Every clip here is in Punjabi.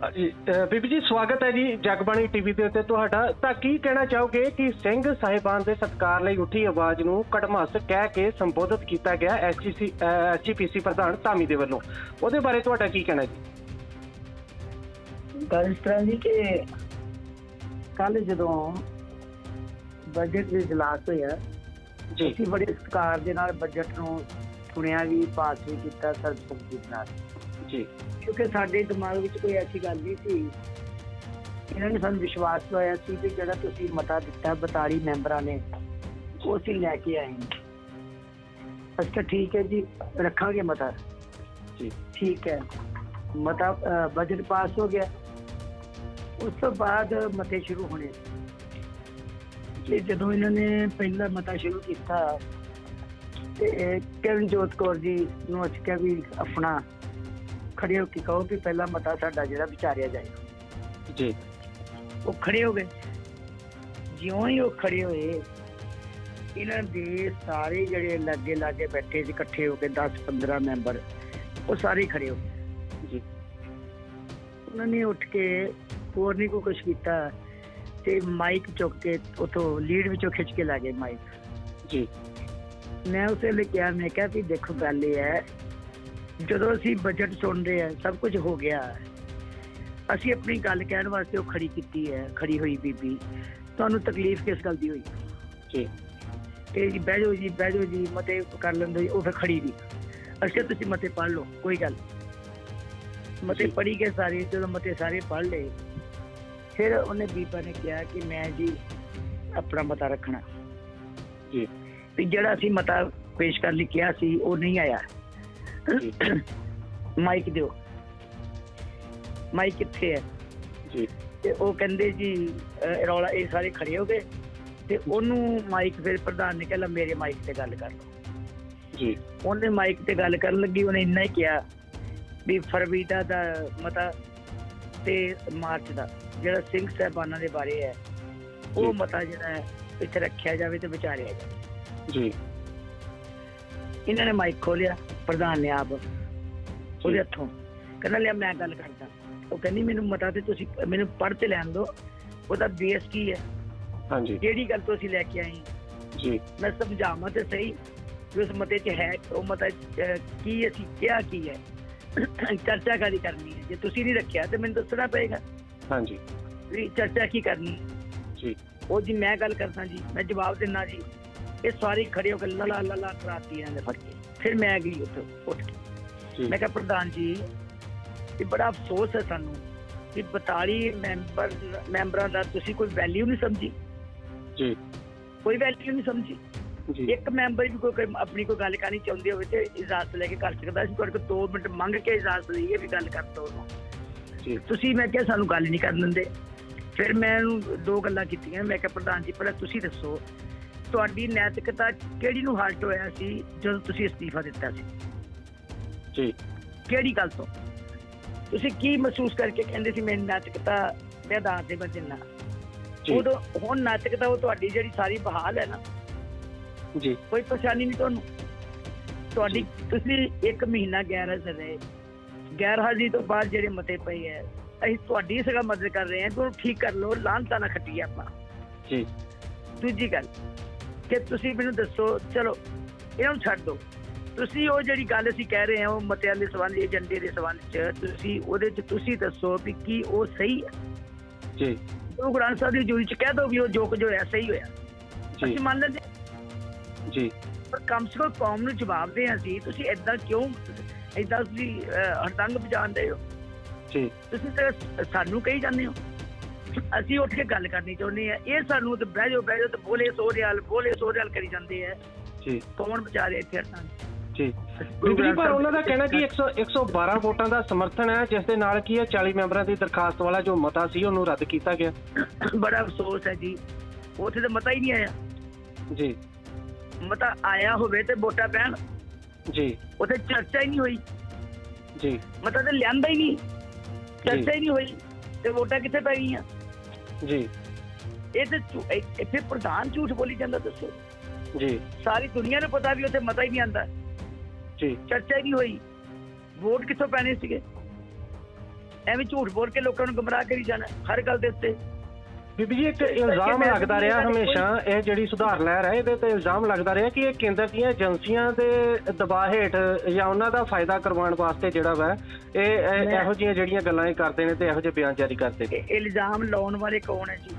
ਬੀਬੀ ਜੀ ਸਵਾਗਤ ਹੈ ਜੀ ਜਗਬਾਣੀ ਟੀਵੀ ਦੇ ਉੱਤੇ ਤੁਹਾਡਾ। ਤਾਂ ਕੀ ਕਹਿਣਾ ਚਾਹੋਗੇ ਕਿ ਸਿੰਘ ਸਾਹਿਬਾਨ ਦੇ ਸਤਿਕਾਰ ਲਈ ਉੱਠੀ ਆਵਾਜ਼ ਨੂੰ ਕਟਮਸ ਕਹਿ ਕੇ ਸੰਬੋਧਿਤ ਕੀਤਾ ਗਿਆ ਐਸਜੀਸੀ ਐਸਜੀਪੀਸੀ ਪ੍ਰਧਾਨ ਧਾਮੀ ਦੇ ਵੱਲੋਂ? ਉਹਦੇ ਬਾਰੇ ਤੁਹਾਡਾ ਕੀ ਕਹਿਣਾ ਜੀ? ਗੱਲ ਇਸ ਤਰ੍ਹਾਂ ਦੀ ਕਿ ਕੱਲ ਜਦੋਂ ਬਜਟ ਦੇ ਇਜਲਾਸ ਹੋਇਆ ਜੀ। ਅਸੀਂ ਬੜੇ ਸਤਿਕਾਰ ਦੇ ਨਾਲ ਬਜਟ ਨੂੰ ਸੁਣਿਆ ਵੀ ਪਾਸ ਵੀ ਕੀਤਾ ਸਰਬਸੰਮਤੀ ਨਾਲ ਜੀ। ਕਿਉਂਕਿ ਸਾਡੇ ਦਿਮਾਗ ਵਿੱਚ ਕੋਈ ਐਸੀ ਗੱਲ ਨਹੀਂ ਸੀ। ਇਹਨਾਂ ਨੇ ਸਾਨੂੰ ਵਿਸ਼ਵਾਸ ਦਵਾਇਆ ਸੀ ਕਿ ਜਿਹੜਾ ਤੁਸੀਂ ਮਤਾ ਦਿੱਤਾ 42 ਮੈਂਬਰਾਂ ਨੇ ਉਹ ਅਸੀਂ ਲੈ ਕੇ ਆਏ ਹਾਂ ਕਿਹਾ ਠੀਕ ਹੈ ਜੀ ਰੱਖਾਂਗੇ ਮਤਾ। ਜੀ। ਠੀਕ ਹੈ। ਮਤਾ ਬਜਟ ਪਾਸ ਹੋ ਗਿਆ। ਉਸ ਤੋਂ ਬਾਅਦ ਮਤੇ ਸ਼ੁਰੂ ਹੋਣੇ। ਤੇ ਜਦੋਂ ਇਹਨਾਂ ਨੇ ਪਹਿਲਾ ਮਤਾ ਸ਼ੁਰੂ ਕੀਤਾ ਤੇ ਕਿਰਨਜੋਤ ਕੌਰ ਜੀ ਨੂੰ ਅਸੀਂ ਕਿਹਾ ਵੀ ਆਪਣਾ ਖੜੇ ਹੋ ਕੇ ਕਹੋ ਕਿ ਪਹਿਲਾ ਮਤਾ ਸਾਡਾ ਜਿਹੜਾ ਵਿਚਾਰਿਆ ਜਾਏ। ਜੀ। ਉਹ ਖੜੇ ਹੋ ਗਏ। ਜਿਉਂ ਹੀ ਉਹ ਖੜੇ ਹੋਏ ਇਹਨਾਂ ਦੇ ਸਾਰੇ ਜਿਹੜੇ ਲਾਗੇ ਲਾਗੇ ਬੈਠੇ ਸੀ ਇਕੱਠੇ ਹੋ ਕੇ 10 15 ਮੈਂਬਰ ਉਹ ਸਾਰੇ ਖੜੇ ਹੋ ਗਏ। ਜੀ। ਉਹਨਾਂ ਨੇ ਉੱਠ ਕੇ ਹੋਰ ਨਹੀਂ ਕੋਈ ਕੁਛ ਕੀਤਾ ਤੇ ਮਾਈਕ ਚੁੱਕ ਕੇ ਉਥੋਂ ਲੀਡ ਵਿੱਚੋਂ ਖਿੱਚ ਕੇ ਲਾ ਗਏ ਮਾਈਕ। ਜੀ। ਮੈਂ ਉਸੇ ਲਈ ਕਿਹਾ ਮੈਂ ਕਿਹਾ ਵੀ ਦੇਖੋ ਗੱਲ ਇਹ ਹੈ ਜਦੋਂ ਅਸੀਂ ਬਜਟ ਸੁਣਦੇ ਆ ਸਭ ਕੁਝ ਹੋ ਗਿਆ ਅਸੀਂ ਆਪਣੀ ਗੱਲ ਕਹਿਣ ਵਾਸਤੇ ਉਹ ਖੜੀ ਕੀਤੀ ਹੈ ਖੜੀ ਹੋਈ ਬੀਬੀ। ਤੁਹਾਨੂੰ ਤਕਲੀਫ ਕਿਸ ਗੱਲ ਦੀ ਹੋਈ? ਜੀ। ਤੇ ਜੀ ਬਹਿ ਜਾਓ ਜੀ ਬਹਿ ਜਾਓ ਜੀ ਮਤੇ ਕਰ ਲੈਂਦੇ ਜੀ, ਉਹ ਫਿਰ ਖੜੀ ਦੀ ਕਿਹਾ ਤੁਸੀਂ ਮਤੇ ਪੜ੍ਹ ਲਓ ਕੋਈ ਗੱਲ। ਮਤੇ। ਪੜ੍ਹੀ ਗਏ ਸਾਰੇ ਜਦੋਂ ਮਤੇ ਸਾਰੇ ਪੜ੍ਹ ਲਏ ਫਿਰ ਉਹਨੇ ਬੀਬਾ ਨੇ ਕਿਹਾ ਕਿ ਮੈਂ ਜੀ ਆਪਣਾ ਮਤਾ ਰੱਖਣਾ। ਜੀ। ਵੀ ਜਿਹੜਾ ਅਸੀਂ ਮਤਾ ਪੇਸ਼ ਕਰਨ ਲਈ ਕਿਹਾ ਸੀ ਉਹ ਨਹੀਂ ਆਇਆ। ਮਾਈਕ ਦਿਓ। ਮਾਈਕ ਕਿੱਥੇ ਹੈ। ਜੀ। ਤੇ ਉਹ ਕਹਿੰਦੇ ਜੀ ਰੌਲਾ ਇਹ ਸਾਰੇ ਖੜੇ ਹੋ ਗਏ। ਤੇ ਉਹਨੂੰ ਮਾਈਕ ਫਿਰ ਪ੍ਰਧਾਨ ਨੇ ਕਹਿੰਦਾ ਮੇਰੇ ਮਾਈਕ ਤੇ ਗੱਲ ਕਰ। ਲਓ ਜੀ। ਉਹਨੇ ਮਾਈਕ ਤੇ ਗੱਲ ਕਰਨ ਲੱਗੀ ਉਹਨੇ ਇੰਨਾ ਹੀ ਕਿਹਾ ਵੀ ਫਰਵਰੀ ਦਾ ਮਤਾ ਤੇ ਮਾਰਚ ਦਾ ਜਿਹੜਾ ਸਿੰਘ ਸਾਹਿਬਾਨਾਂ ਦੇ ਬਾਰੇ ਹੈ ਉਹ। ਮਤਾ ਜਿਹੜਾ ਹੈ ਇੱਥੇ ਰੱਖਿਆ ਜਾਵੇ ਤੇ ਵਿਚਾਰਿਆ ਜਾਵੇ। ਜੀ। ਇਹਨਾਂ ਨੇ ਮਾਈਕ ਖੋਲਿਆ ਪ੍ਰਧਾਨ ਨੇ ਆਪ ਉਹਦੇ ਹੱਥੋਂ। ਕਹਿੰਦਾ ਲਿਆ ਮੈਂ ਗੱਲ ਕਰਦਾ। ਉਹ ਕਹਿੰਦੀ ਮੈਨੂੰ ਮਤਾ ਤੇ ਤੁਸੀਂ ਮੈਨੂੰ ਪੜ੍ਹ ਤੇ ਲੈਣ ਦਿਓ। ਉਹਦਾ ਬੇਸ ਕੀ ਹੈ? ਹਾਂਜੀ। ਕਿਹੜੀ ਗੱਲ ਤੋਂ ਅਸੀਂ ਲੈ ਕੇ ਆਏ ਜੀ। ਮੈਂ ਸਮਝਾਵਾਂ ਤੇ ਸਹੀ ਕਿ ਉਸ ਮਤੇ 'ਚ ਹੈ ਉਹ ਮਤਾ ਕੀ ਅਸੀਂ ਕਿਹਾ ਕੀ ਹੈ? ਚਰਚਾ ਕਾਦੀ ਕਰਨੀ ਹੈ? ਜੇ ਤੁਸੀਂ ਨਹੀਂ ਰੱਖਿਆ ਤੇ ਮੈਨੂੰ ਦੱਸਣਾ ਪਏਗਾ। ਹਾਂਜੀ। ਵੀ ਚਰਚਾ ਕੀ ਕਰਨੀ ਜੀ। ਉਹ ਜੀ ਮੈਂ ਗੱਲ ਕਰਦਾ ਜੀ ਮੈਂ ਜਵਾਬ ਦਿੰਦਾ ਜੀ। ਇਹ ਸਾਰੇ ਖੜੇ ਹੋ ਕੇ ਲਲਾ ਲਲਾ ਕਰਾਤੀ ਇਹਨਾਂ ਨੇ ਫੜ ਕੇ। ਫਿਰ ਮੈਂ ਗਈ ਉੱਥੇ ਉੱਠ ਕੇ। ਮੈਂ ਕਿਹਾ ਪ੍ਰਧਾਨ ਜੀ ਇਹ ਬੜਾ ਅਫਸੋਸ ਹੈ ਸਾਨੂੰ ਕਿ 42 ਮੈਂਬਰ ਮੈਂਬਰਾਂ ਦਾ ਤੁਸੀਂ ਕੋਈ ਵੈਲਿਊ ਨਹੀਂ ਸਮਝੀ। ਜੀ। ਕੋਈ ਵੈਲਿਊ ਨਹੀਂ ਸਮਝੀ। ਜੀ। ਇੱਕ ਮੈਂਬਰ ਵੀ ਕੋਈ ਆਪਣੀ ਕੋਈ ਗੱਲ ਕਰਨੀ ਚਾਹੁੰਦੀ ਹੋਵੇ ਤੇ ਇਜਾਜ਼ਤ ਲੈ ਕੇ ਕਰ ਸਕਦਾ ਸੀ। ਤੁਹਾਡੇ ਕੋਲ 2 ਮਿੰਟ ਮੰਗ ਕੇ ਇਜਾਜ਼ਤ ਲਈਏ ਵੀ ਗੱਲ ਕਰ ਜੀ। ਤੁਸੀਂ ਮੈਂ ਕਿਹਾ ਸਾਨੂੰ ਗੱਲ ਨਹੀਂ ਕਰਨ ਦਿੰਦੇ। ਫਿਰ ਮੈਂ ਉਹਨੂੰ ਦੋ ਗੱਲਾਂ ਕੀਤੀਆਂ। ਮੈਂ ਕਿਹਾ ਪ੍ਰਧਾਨ ਜੀ ਪਹਿਲਾਂ ਤੁਸੀਂ ਦੱਸੋ ਤੁਹਾਡੀ ਨੈਤਿਕਤਾ ਕਿਹੜੀ ਨੂੰ ਹਰਟ ਹੋਇਆ ਸੀ ਜਦੋਂ ਤੁਸੀਂ ਅਸਤੀਫਾ ਦਿੱਤਾ ਸੀ? ਜੀ। ਕਿਹੜੀ ਗੱਲ ਤੋਂ? ਤੁਸੀਂ ਕੀ ਮਹਿਸੂਸ ਕਰਕੇ ਕਹਿੰਦੇ ਸੀ ਮੇਰੀ ਨੈਤਿਕਤਾ ਦੇ ਆਧਾਰ ਤੇ ਜੀ। ਉਦੋਂ ਹੁਣ ਨੈਤਿਕਤਾ ਉਹ ਤੁਹਾਡੀ ਜਿਹੜੀ ਸਾਰੀ ਬਹਾਲ ਹੈ ਨਾ ਜੀ। ਕੋਈ ਪਰੇਸ਼ਾਨੀ ਨਹੀਂ ਤੁਹਾਨੂੰ? ਤੁਹਾਡੀ ਤੁਸੀਂ ਇੱਕ ਮਹੀਨਾ ਗੈਰ ਹਾਜ਼ਰ ਰਹੇ। ਗੈਰ ਹਾਜ਼ਰੀ ਤੋਂ ਬਾਅਦ ਜਿਹੜੇ ਮਤੇ ਪਏ ਹੈ ਅਸੀਂ ਤੁਹਾਡੀ ਸਗਾ ਮਦਦ ਕਰ ਰਹੇ ਹਾਂ। ਕਿ ਉਹਨੂੰ ਠੀਕ ਕਰ ਲਓ ਲਾਂਤਾ ਨਾ ਖੱਟੀਏ ਆਪਾਂ। ਜੀ। ਦੂਜੀ ਗੱਲ ਕਿ ਤੁਸੀਂ ਮੈਨੂੰ ਦੱਸੋ ਚਲੋ ਇਹਨਾਂ ਨੂੰ ਛੱਡ ਦਿਓ ਤੁਸੀਂ ਉਹ ਜਿਹੜੀ ਗੱਲ ਅਸੀਂ ਕਹਿ ਰਹੇ ਹਾਂ ਉਹ ਮਤਿਆਂ ਦੇ ਸੰਬੰਧ ਏਜੰਡੇ ਦੇ ਸੰਬੰਧ ਚ ਤੁਸੀਂ ਉਹਦੇ ਚ ਤੁਸੀਂ ਦੱਸੋ ਵੀ ਕੀ ਉਹ ਸਹੀ ਹੈ। ਜੀ। ਗੁਰੂ ਗ੍ਰੰਥ ਸਾਹਿਬ ਦੀ ਜੂਰੀ ਚ ਕਹਿ ਦੋ ਵੀ ਉਹ ਜੋ ਕੁਝ ਹੋਇਆ ਸਹੀ ਹੋਇਆ। ਜੀ। ਅਸੀਂ ਮੰਨ ਲੈਂਦੇ। ਜੀ। ਪਰ ਕਮ ਸੇ ਕਮ ਕੌਮ ਨੂੰ ਜਵਾਬ ਦੇ ਅਸੀਂ ਤੁਸੀਂ ਇਦਾਂ ਕਿਉਂ ਇਦਾਂ ਤੁਸੀਂ ਹਰਦੰਗ ਵਜਾਉਂਦੇ ਹੋ? ਜੀ। ਤੁਸੀਂ ਸਾਨੂੰ ਕਹੀ ਜਾਂਦੇ ਹੋ। ਅਸੀਂ ਉੱਠ ਕੇ ਗੱਲ ਕਰਨੀ ਚਾਹੁੰਦੇ ਆ ਇਹ ਸਾਨੂੰ ਤੇ ਬਹਿ ਜਾਓ ਬਹਿ ਜਾਓ ਤੇ ਬੋਲੇ ਸੋ ਰਿਆਲ ਬੋਲੇ ਸੋ ਰਿਆਲ ਕਰੀ ਜਾਂਦੇ ਆ। ਜੀ। ਕੌਣ ਵਿਚਾਰੇ ਇੱਥੇ ਹਟਾਂ ਜੀ। ਜੀ, ਪਰ ਉਹਨਾਂ ਦਾ ਕਹਿਣਾ ਕਿ 100 112 ਵੋਟਾਂ ਦਾ ਸਮਰਥਨ ਹੈ ਜਿਸ ਦੇ ਨਾਲ ਕੀ ਹੈ 40 ਮੈਂਬਰਾਂ ਦੀ ਦਰਖਾਸਤ ਵਾਲਾ ਜੋ ਮਤਾ ਸੀ ਉਹਨੂੰ ਰੱਦ ਕੀਤਾ ਗਿਆ। ਬੜਾ ਅਫਸੋਸ ਹੈ ਜੀ। ਉੱਥੇ ਤਾਂ ਮਤਾ ਹੀ ਨਹੀਂ ਆਇਆ। ਜੀ। ਮਤਾ ਆਇਆ ਹੋਵੇ ਤੇ ਵੋਟਾਂ ਪੈਣ। ਜੀ। ਉੱਥੇ ਚਰਚਾ ਹੀ ਨਹੀਂ ਹੋਈ। ਜੀ। ਮਤਾ ਤਾਂ ਲਿਆਂਦਾ ਹੀ ਨਹੀਂ। ਚਰਚਾ ਹੀ ਨਹੀਂ ਹੋਈ। ਤੇ ਵੋਟਾਂ ਕਿੱਥੇ ਪੈ ਗਈਆਂ? ਜੀ। ਇਹ ਤੇ ਝੂ- ਇੱਥੇ ਪ੍ਰਧਾਨ ਝੂਠ ਬੋਲੀ ਜਾਂਦਾ ਦੱਸੋ। ਜੀ। ਸਾਰੀ ਦੁਨੀਆ ਨੂੰ ਪਤਾ ਵੀ ਉੱਥੇ ਮਤਾ ਹੀ ਨਹੀਂ ਆਂਦਾ ਜੀ। ਚਰਚਾ ਹੀ ਨਹੀਂ ਹੋਈ। ਵੋਟ ਕਿੱਥੋਂ ਪੈਣੇ ਸੀਗੇ? ਐਵੇਂ ਝੂਠ ਬੋਲ ਕੇ ਲੋਕਾਂ ਨੂੰ ਗੁੰਮਰਾਹ ਕਰੀ ਜਾਣਾ ਹਰ ਗੱਲ ਦੇ ਉੱਤੇ। ਬੀਬੀ ਜੀ ਇੱਕ ਇਲਜ਼ਾਮ ਲੱਗਦਾ ਰਿਹਾ ਹਮੇਸ਼ਾ ਇਹ ਜਿਹੜੀ ਸੁਧਾਰ ਲਹਿਰ ਹੈ ਇਹਦੇ ਤੇ ਇਲਜ਼ਾਮ ਲੱਗਦਾ ਰਿਹਾ ਕਿ ਇਹ ਕੇਂਦਰ ਦੀਆਂ ਏਜੰਸੀਆਂ ਦੇ ਦਬਾਅ ਹੇਠ ਜਾਂ ਉਹਨਾਂ ਦਾ ਫਾਇਦਾ ਕਰਵਾਉਣ ਵਾਸਤੇ ਜਿਹੜਾ ਵਾ ਇਹ ਇਹ- ਜਿਹੀਆਂ ਜਿਹੜੀਆਂ ਗੱਲਾਂ ਇਹ ਕਰਦੇ ਨੇ ਤੇ ਇਹੋ ਜਿਹੇ ਬਿਆਨ ਜਾਰੀ ਕਰਦੇ ਨੇ। ਇਲਜ਼ਾਮ ਲਾਉਣ ਵਾਲੇ ਕੌਣ ਹੈ ਜੀ?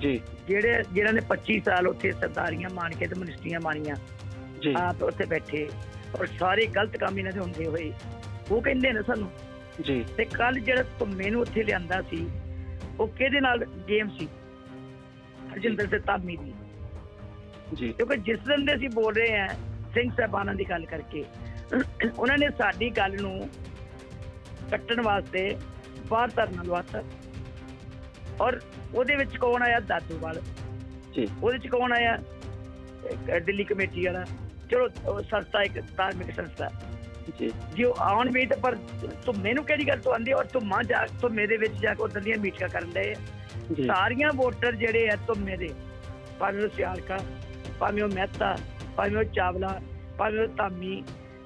ਜੀ। ਜਿਹੜੇ ਜਿਹਨਾਂ ਨੇ 25 ਸਾਲ ਉੱਥੇ ਸਰਦਾਰੀਆਂ ਮਾਣ ਕੇ ਤੇ ਮਨਿਸਟਰੀਆਂ ਮਾਣੀਆਂ ਜੀ। ਆਪ ਉੱਥੇ ਬੈਠੇ ਔਰ ਸਾਰੇ ਗਲਤ ਕੰਮ ਇਹਨਾਂ ਦੇ ਹੁੰਦੇ ਹੋਏ ਉਹ ਕਹਿੰਦੇ ਨੇ ਸਾਨੂੰ। ਜੀ। ਤੇ ਕੱਲ ਜਿਹੜਾ ਧੁੰਮੇ ਨੂੰ ਉੱਥੇ ਲਿਆਂਦਾ ਸੀ ਉਹ ਕਿਹਦੇ ਨਾਲ ਗੇਮ ਸੀ? ਹਰਜਿੰਦਰ ਸਿੰਘ ਧਾਮੀ ਦੀ। ਜੀ। ਕਿਉਂਕਿ ਜਿਸ ਦਿਨ ਦੇ ਅਸੀਂ ਬੋਲ ਰਹੇ ਹਾਂ ਸਿੰਘ ਸਾਹਿਬਾਨਾਂ ਦੀ ਗੱਲ ਕਰਕੇ ਉਹਨਾਂ ਨੇ ਸਾਡੀ ਗੱਲ ਨੂੰ ਕੱਟਣ ਵਾਸਤੇ ਬਾਹਰ ਧਰਨਾ ਲਵਾਤਾ। ਔਰ ਉਹਦੇ ਵਿੱਚ ਕੌਣ ਆਇਆ? ਦਾਦੂਵਾਲ। ਜੀ। ਉਹਦੇ ਚ ਕੌਣ ਆਇਆ? ਦਿੱਲੀ ਕਮੇਟੀ ਵਾਲਾ। ਚਲੋ ਸੰਸਥਾ ਇੱਕ ਧਾਰਮਿਕ ਸੰਸਥਾ। ਜੀ ਜੇ ਉਹ ਆਉਣ ਵੀ ਤਾਂ ਪਰ ਤੂੰ ਮੈਨੂੰ ਕਿਹੜੀ ਗੱਲ ਤੋਂ ਆਂਦੀ ਔਰ ਤੂੰ ਮਾਂ ਜਾ ਤੂੰ ਮੇਰੇ ਵਿੱਚ ਜਾ ਕੇ ਉਧਰ ਦੀਆਂ ਮੀਟਿੰਗਾਂ ਕਰਨ ਦੇ ਸਾਰੀਆਂ ਵੋਟਰ ਜਿਹੜੇ ਆ ਧੁੰਮੇ ਦੇ ਭਾਵੇਂ ਉਹ ਸਿਆਲਕਾ ਭਾਵੇਂ ਉਹ ਮਹਿਤਾ ਭਾਵੇਂ ਉਹ ਚਾਵਲਾ ਭਾਵੇਂ ਉਹ ਧਾਮੀ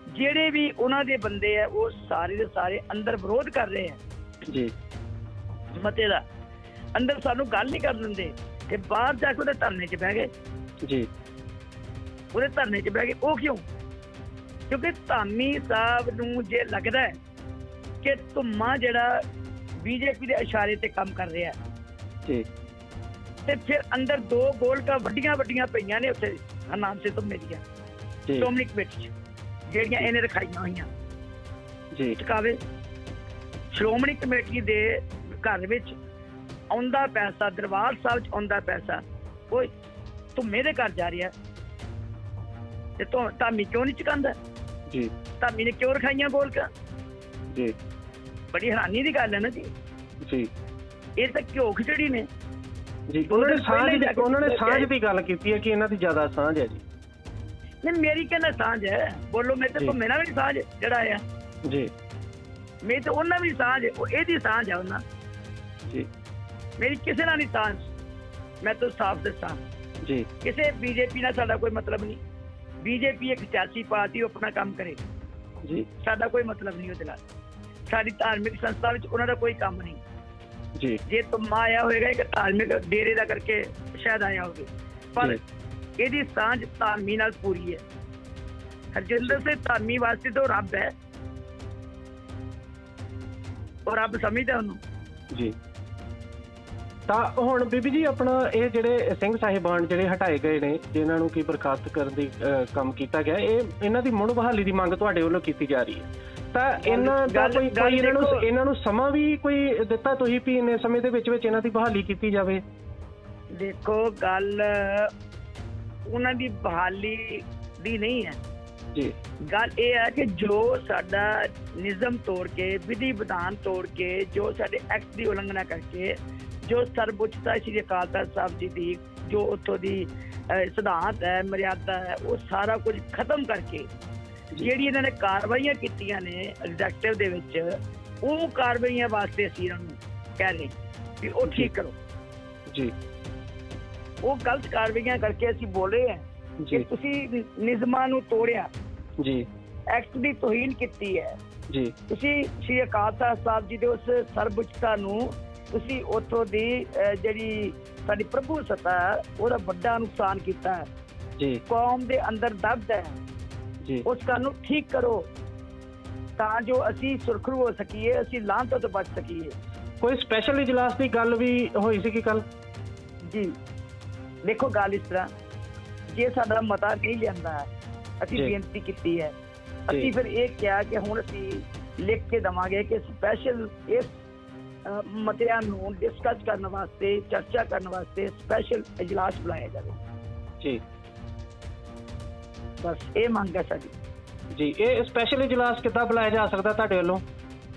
ਜਿਹੜੇ ਵੀ ਉਹਨਾਂ ਦੇ ਬੰਦੇ ਆ ਉਹ ਸਾਰੇ ਦੇ ਸਾਰੇ ਅੰਦਰ ਵਿਰੋਧ ਕਰ ਰਹੇ ਆ। ਜੀ। ਮਤੇ ਦਾ। ਅੰਦਰ ਸਾਨੂੰ ਗੱਲ ਨਹੀਂ ਕਰ ਦਿੰਦੇ। ਤੇ ਬਾਹਰ ਜਾ ਕੇ ਉਹਦੇ ਧਰਨੇ 'ਚ ਬਹਿ ਗਏ। ਜੀ। ਉਹਦੇ ਧਰਨੇ 'ਚ ਬਹਿ ਗਏ। ਉਹ ਕਿਉਂ? ਕਿਉਂਕਿ ਧਾਮੀ ਸਾਹਿਬ ਨੂੰ ਜੇ ਲੱਗਦਾ ਹੈ ਕਿ ਧੁੰਮਾ ਜਿਹੜਾ ਬੀਜੇਪੀ ਦੇ ਇਸ਼ਾਰੇ ਤੇ ਕੰਮ ਕਰ ਰਿਹਾ ਹੈ। ਜੀ। ਤੇ ਫਿਰ ਅੰਦਰ ਦੋ ਗੋਲਕਾਂ ਵੱਡੀਆਂ ਵੱਡੀਆਂ ਪਈਆਂ ਨੇ ਉੱਥੇ ਹਰਨਾਮ ਸਿੰਘ ਧੁੰਮੇ ਦੀਆਂ। ਜੀ। ਸ਼੍ਰੋਮਣੀ ਕਮੇਟੀ 'ਚ ਜਿਹੜੀਆਂ ਇਹਨੇ ਰਖਾਈਆਂ ਹੋਈਆਂ। ਜੀ। ਟਿਕਾਵੇ ਸ਼੍ਰੋਮਣੀ ਕਮੇਟੀ ਦੇ ਘਰ ਵਿੱਚ ਆਉਂਦਾ ਪੈਸਾ ਦਰਬਾਰ ਸਾਹਿਬ 'ਚ ਆਉਂਦਾ ਪੈਸਾ ਓਏ ਧੁੰਮੇ ਦੇ ਘਰ ਜਾ ਰਿਹਾ ਤੇ ਤੂੰ ਧਾਮੀ ਕਿਉਂ ਨਹੀਂ ਚੁਕਾਉਂਦਾ? ਜੀ। ਧਾਮੀ ਨੇ ਕਿਉਂ ਰਖਾਈਆਂ ਗੋਲਕਾਂ ਜੀ। ਬੜੀ ਹੈਰਾਨੀ ਦੀ ਗੱਲ ਹੈ ਨਾ ਜੀ। ਜੀ। ਇਹ ਤਾਂ ਘਿਓ ਖਿਚੜੀ ਨੇ। ਜੀ ਉਹਨਾਂ ਨੇ ਸਾਂਝ ਦੀ ਉਹਨਾਂ ਨੇ ਸਾਂਝ। ਦੀ ਗੱਲ ਕੀਤੀ ਹੈ ਕਿ ਇਹਨਾਂ ਦੀ ਜ਼ਿਆਦਾ ਸਾਂਝ ਹੈ ਜੀ। ਨਹੀਂ ਮੇਰੀ ਕਹਿੰਦਾ ਸਾਂਝ ਹੈ। ਬੋਲੋ ਮੇਰੇ। ਤੇ ਨਾਲ ਵੀ ਸਾਂਝ ਜਿਹੜਾ ਆ ਜੀ। ਮੇਰੀ ਤੇ ਉਹਨਾਂ ਵੀ ਸਾਂਝ ਉਹ ਇਹਦੀ ਸਾਂਝ ਹੈ ਉਹਨਾਂ। ਜੀ। ਮੇਰੀ ਕਿਸੇ ਨਾਲ ਨਹੀਂ ਸਾਂਝ। ਮੈਂ ਤਾਂ ਸਾਫ਼ ਦੱਸਾਂ। ਜੀ। ਕਿਸੇ ਬੀਜੇਪੀ ਨਾਲ ਸਾਡਾ ਕੋਈ ਮਤਲਬ ਨਹੀਂ। ਇੱਕ ਸਿਆਸੀ ਪਾਰਟੀ ਉਹ ਆਪਣਾ ਕੰਮ ਕਰੇ। ਜੀ। ਸਾਡਾ ਕੋਈ ਮਤਲਬ ਨਹੀਂ ਉਹਦੇ ਨਾਲ। ਸਾਡੀ ਧਾਰਮਿਕ ਸੰਸਥਾ ਵਿੱਚ ਉਹਨਾਂ ਦਾ ਕੋਈ ਕੰਮ ਨਹੀਂ। ਜੀ। ਜੇ ਤੁਮ ਆਇਆ ਹੋਏਗਾ ਇੱਕ ਧਾਰਮਿਕ ਡੇਰੇ ਦਾ ਕਰਕੇ ਸ਼ਾਇਦ ਆਇਆ ਹੋਵੇ। ਪਰ ਇਹਦੀ ਸਾਂਝ ਧਾਰਮੀ ਨਾਲ ਪੂਰੀ ਹੈ। ਹਰਜਿੰਦਰ ਸਿੰਘ ਧਾਰਮੀ ਵਾਸਤੇ ਤਾਂ ਰੱਬ ਹੈ। ਉਹ ਰੱਬ ਸਮਝਦਾ ਉਹਨੂੰ। ਜੀ। ਤਾਂ ਹੁਣ ਬੀਬੀ ਜੀ ਆਪਣਾ ਇਹ ਜਿਹੜੇ ਸਿੰਘ ਸਾਹਿਬਾਨ ਜਿਹੜੇ ਹਟਾਏ ਗਏ ਨੇ ਜਿਨ੍ਹਾਂ ਨੂੰ ਕੀ ਬਰਖਾਸਤ ਕਰਨ ਦੀ ਕੰਮ ਕੀਤਾ ਗਿਆ ਇਹ ਇਹਨਾਂ ਦੀ ਮੁੜ ਬਹਾਲੀ ਦੀ ਮੰਗ ਤੁਹਾਡੇ ਵੱਲੋਂ ਕੀਤੀ ਜਾ ਰਹੀ ਹੈ ਤਾਂ ਇਹਨਾਂ ਦਾ ਕੋਈ ਕੋਈ ਇਹਨਾਂ ਨੂੰ। ਇਹਨਾਂ ਨੂੰ ਸਮਾਂ ਵੀ ਕੋਈ ਦਿੱਤਾ ਤੁਸੀਂ ਵੀ ਇੰਨੇ ਸਮੇਂ ਦੇ ਵਿੱਚ ਵਿੱਚ ਇਹਨਾਂ ਦੀ ਬਹਾਲੀ ਕੀਤੀ ਜਾਵੇ ਦੇਖੋ ਗੱਲ ਉਹਨਾਂ ਦੀ ਬਹਾਲੀ ਦੀ ਨਹੀਂ ਹੈ ਜੀ। ਗੱਲ ਇਹ ਹੈ ਕਿ ਜੋ ਸਾਡਾ ਨਿਯਮ ਤੋੜ ਕੇ ਵਿਧੀ ਵਿਧਾਨ ਤੋੜ ਕੇ ਜੋ ਸਾਡੇ ਐਕਟ ਦੀ ਉਲੰਘਣਾ ਕਰਕੇ ਜੋ ਸਰਵਉੱਚਤਾ ਸ਼੍ਰੀ ਅਕਾਲ ਤਖਤ ਸਾਹਿਬ ਜੀ ਦੀ ਜੋ ਉੱਥੋਂ ਦੀ ਸਿਧਾਂਤ ਹੈ ਮਰਿਆਦਾ ਹੈ ਉਹ ਸਾਰਾ ਕੁਝ ਖਤਮ ਕਰਕੇ ਜਿਹੜੀ ਇਹਨਾਂ ਨੇ ਕਾਰਵਾਈਆਂ ਕੀਤੀਆਂ ਨੇ ਐਗਜ਼ੈਕਟਿਵ ਦੇ ਵਿੱਚ ਉਹ ਕਾਰਵਾਈਆਂ ਵਾਸਤੇ ਅਸੀਂ ਇਹਨਾਂ ਨੂੰ ਕਹਿ ਰਹੇ ਵੀ ਉਹ ਠੀਕ ਕਰੋ। ਜੀ। ਉਹ ਗਲਤ ਕਾਰਵਾਈਆਂ ਕਰਕੇ ਅਸੀਂ ਬੋਲ ਹਾਂ ਕਿ ਜੀ ਤੁਸੀਂ ਨਿਯਮਾਂ ਨੂੰ ਤੋੜਿਆ। ਜੀ। ਐਕਟ ਦੀ ਤੋਹੀਨ ਕੀਤੀ ਹੈ। ਜੀ। ਤੁਸੀਂ ਸ਼੍ਰੀ ਅਕਾਲ ਤਖਤ ਸਾਹਿਬ ਜੀ ਦੇ ਉਸ ਸਰਬਉੱਚਤਾ ਨੂੰ ਤੁਸੀਂ ਉੱਥੋਂ ਦੀ ਜਿਹੜੀ ਸਾਡੀ ਪ੍ਰਭੂ ਸੱਤਾ ਉਹਦਾ ਵੱਡਾ ਨੁਕਸਾਨ ਕੀਤਾ ਹੈ। ਜੀ। ਕੌਮ ਦੇ ਅੰਦਰ ਦਰਦ ਹੈ। ਜੀ। ਉਸ ਗੱਲ ਨੂੰ ਠੀਕ ਕਰੋ। ਤਾਂ ਜੋ ਅਸੀਂ ਸੁਰਖਰੂ ਹੋ ਸਕੀਏ ਅਸੀਂ ਲਾਂਤੋਂ ਤੋਂ ਬਚ ਸਕੀਏ। ਕੋਈ ਸਪੈਸ਼ਲ ਇਜਲਾਸ ਦੀ ਗੱਲ ਵੀ ਹੋਈ ਸੀ ਕਿ ਕੱਲ ਜੀ। ਦੇਖੋ ਗੱਲ ਇਸ ਤਰ੍ਹਾਂ। ਜੇ ਸਾਡਾ ਮਤਾ ਨਹੀਂ ਲਿਆਂਦਾ ਅਸੀਂ। ਬੇਨਤੀ ਕੀਤੀ ਹੈ। ਅਸੀਂ ਫਿਰ ਇਹ ਕਿਹਾ ਕਿ ਹੁਣ ਅਸੀਂ ਲਿਖ ਕੇ ਦਵਾਂਗੇ ਕਿ ਸਪੈਸ਼ਲ ਇਸ ਮਤਿਆਂ ਨੂੰ ਡਿਸਕਸ ਕਰਨ ਵਾਸਤੇ ਚਰਚਾ ਕਰਨ ਵਾਸਤੇ ਸਪੈਸ਼ਲ ਇਜਲਾਸ ਬੁਲਾਇਆ ਜਾਵੇ। ਜੀ। ਬਸ ਇਹ ਮੰਗ ਹੈ ਸਾਡੀ। ਜੀ ਇਹ ਸਪੈਸ਼ਲ ਇਜਲਾਸ ਕਿੱਦਾਂ ਬੁਲਾਇਆ ਜਾ ਸਕਦਾ ਤੁਹਾਡੇ ਵੱਲੋਂ?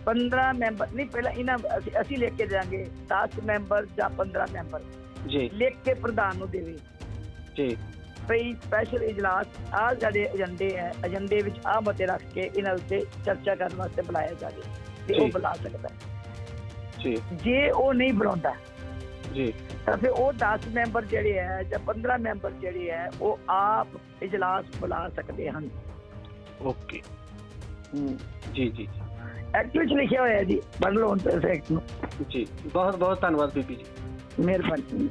15 ਮੈਂਬਰ ਨਹੀਂ ਪਹਿਲਾਂ ਇਹਨਾਂ ਅਸੀਂ- ਲਿਖ ਕੇ ਦੇਵਾਂਗੇ 10 ਮੈਂਬਰ ਜਾਂ 15 ਮੈਂਬਰ। ਜੀ। ਲਿਖ ਕੇ ਪ੍ਰਧਾਨ ਨੂੰ ਦੇਵੇ। ਜੀ। ਭਈ ਸਪੈਸ਼ਲ ਇਜਲਾਸ ਆ ਜਿਹੜੇ ਏਜੰਡੇ ਹੈ ਏਜੰਡੇ ਵਿੱਚ ਆ ਮਤੇ ਰੱਖ ਕੇ ਇਹਨਾਂ ਉੱਤੇ ਚਰਚਾ ਕਰਨ ਵਾਸਤੇ ਬੁਲਾਇਆ ਜਾਵੇ ਤੇ ਉਹ। ਬੁਲਾ ਸਕਦਾ। ਜੀ ਜੇ ਉਹ ਨਹੀਂ ਬੁਲਾਉਂਦਾ ਜੀ। ਤਾਂ ਫਿਰ ਉਹ 10 ਮੈਂਬਰ ਜਿਹੜੇ ਹੈ ਜਾਂ 15 ਮੈਂਬਰ ਜਿਹੜੇ ਹੈ ਉਹ ਆਪ ਇਜਲਾਸ ਬੁਲਾ ਸਕਦੇ ਹਨ। ਓਕੇ। ਜੀ ਜੀ ਜੀ। ਐਕਟ ਵਿੱਚ ਲਿਖਿਆ ਹੋਇਆ ਜੀ ਬਦਲੋ ਹੁਣ ਐਕਟ ਨੂੰ ਜੀ ਬਹੁਤ ਬਹੁਤ ਧੰਨਵਾਦ ਬੀਬੀ ਜੀ। ਮਿਹਰਬਾਨੀ।